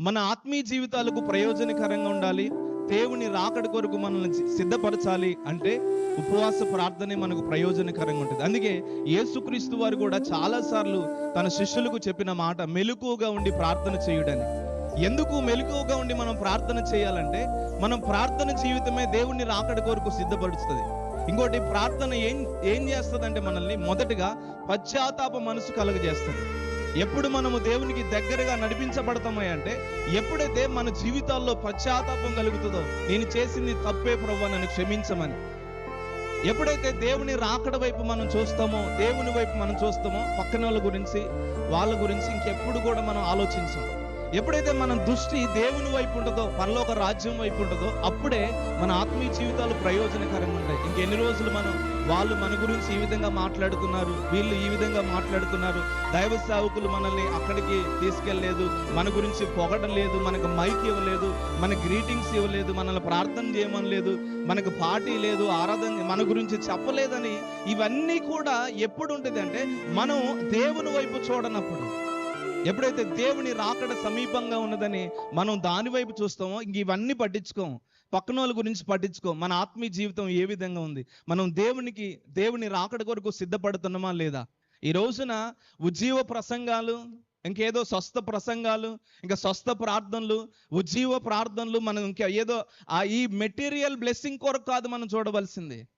మన ఆత్మీయ జీవితాలకు ప్రయోజనకరంగా ఉండాలి. దేవుని రాకడ కొరకు మనల్ని సిద్ధపరచాలి అంటే ఉపవాస ప్రార్థనే మనకు ప్రయోజనకరంగా ఉంటుంది. అందుకే యేసుక్రీస్తు వారు కూడా చాలా సార్లు తన శిష్యులకు చెప్పిన మాట మెలుకువగా ఉండి ప్రార్థన చేయుడని. ఎందుకు మెలుకువగా ఉండి మనం ప్రార్థన చేయాలంటే మనం ప్రార్థన జీవితమే దేవుని రాకడ కొరకు సిద్ధపరుస్తుంది. ఇంకోటి ప్రార్థన ఏం ఏం చేస్తుందంటే మనల్ని మొదటగా పశ్చాత్తాప మనసు కలుగజేస్తుంది. ఎప్పుడు మనము దేవునికి దగ్గరగా నడిపించబడతామై అంటే ఎప్పుడైతే మన జీవితాల్లో పశ్చాత్తాపం కలుగుతుందో నేను చేసింది తప్పే ప్రభు నన్ను క్షమించమని. ఎప్పుడైతే దేవుని రాకడ వైపు మనం చూస్తామో దేవుని వైపు మనం చూస్తామో పక్కన వాళ్ళ గురించి వాళ్ళ గురించి ఇంకెప్పుడు కూడా మనం ఆలోచించాం. ఎప్పుడైతే మన దృష్టి దేవుని వైపు ఉంటుందో పరలోక రాజ్యం వైపు ఉంటుందో అప్పుడే మన ఆత్మీయ జీవితాలు ప్రయోజనకరంగా ఉంటాయి ఇంకెన్ని రోజులు మనం వాళ్ళు మన గురించి ఈ విధంగా మాట్లాడుతున్నారు వీళ్ళు ఈ విధంగా మాట్లాడుతున్నారు దైవ సేవకులు మనల్ని అక్కడికి తీసుకెళ్ళలేదు మన గురించి పొగడం లేదు మనకు మైక్ ఇవ్వలేదు మన గ్రీటింగ్స్ ఇవ్వలేదు మనల్ని ప్రార్థన చేయమని లేదు మనకు పార్టీ లేదు ఆరాధన మన గురించి చెప్పలేదని ఇవన్నీ కూడా ఎప్పుడు ఉంటుంది అంటే మనం దేవుని వైపు చూడనప్పుడు. ఎప్పుడైతే దేవుని రాకడ సమీపంగా ఉన్నదని మనం దాని వైపు చూస్తామో ఇంక ఇవన్నీ పట్టించుకోం. పక్కన వాళ్ళ గురించి పట్టించుకో. మన ఆత్మీయ జీవితం ఏ విధంగా ఉంది? మనం దేవునికి దేవుని రాకడ కొరకు సిద్ధపడుతున్నామా లేదా? ఈ రోజున ఉజ్జీవ ప్రసంగాలు ఇంకేదో స్వస్థ ప్రసంగాలు ఇంకా స్వస్థ ప్రార్థనలు ఉజ్జీవ ప్రార్థనలు మనం ఇంకా ఏదో ఆ ఈ మెటీరియల్ బ్లెస్సింగ్ కొరకు కాదు మనం చూడవలసింది.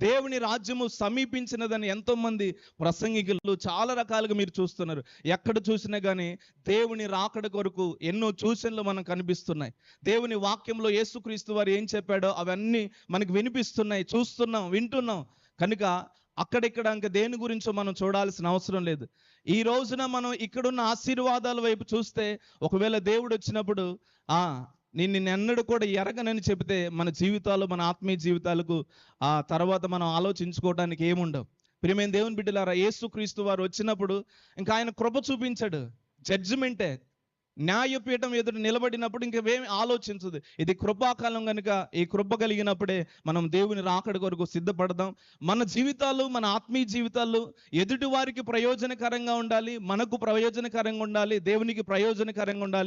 దేవుని రాజ్యము సమీపించినదని ఎంతో మంది ప్రసంగికులు చాలా రకాలుగా మీరు చూస్తున్నారు. ఎక్కడ చూసినా కానీ దేవుని రాకడ కొరకు ఎన్నో సూచనలు మనకు కనిపిస్తున్నాయి. దేవుని వాక్యంలో యేసుక్రీస్తు వారు ఏం చెప్పాడో అవన్నీ మనకు వినిపిస్తున్నాయి. చూస్తున్నాం వింటున్నాం. కనుక అక్కడిక్కడ ఇంకా దేని గురించో మనం చూడాల్సిన అవసరం లేదు. ఈ రోజున మనం ఇక్కడున్న ఆశీర్వాదాల వైపు చూస్తే ఒకవేళ దేవుడు వచ్చినప్పుడు ఆ నేను నిన్నెన్నడూ కూడా ఎరగనని చెబితే మన జీవితాలు మన ఆత్మీయ జీవితాలకు ఆ తర్వాత మనం ఆలోచించుకోవడానికి ఏముండవు. ప్రియమైన దేవుని బిడ్డలారా యేసుక్రీస్తు వారు వచ్చినప్పుడు ఇంకా ఆయన కృప చూపించాడు. జడ్జిమెంటే న్యాయపీఠం ఎదుట నిలబడినప్పుడు ఇంకేమి ఆలోచించదు. ఇది కృపాకాలం కనుక ఈ కృప కలిగినప్పుడే మనం దేవుని రాకడి కొరకు సిద్ధపడదాం. మన జీవితాలు మన ఆత్మీయ జీవితాలు ఎదుటి వారికి ప్రయోజనకరంగా ఉండాలి మనకు ప్రయోజనకరంగా ఉండాలి దేవునికి ప్రయోజనకరంగా ఉండాలి.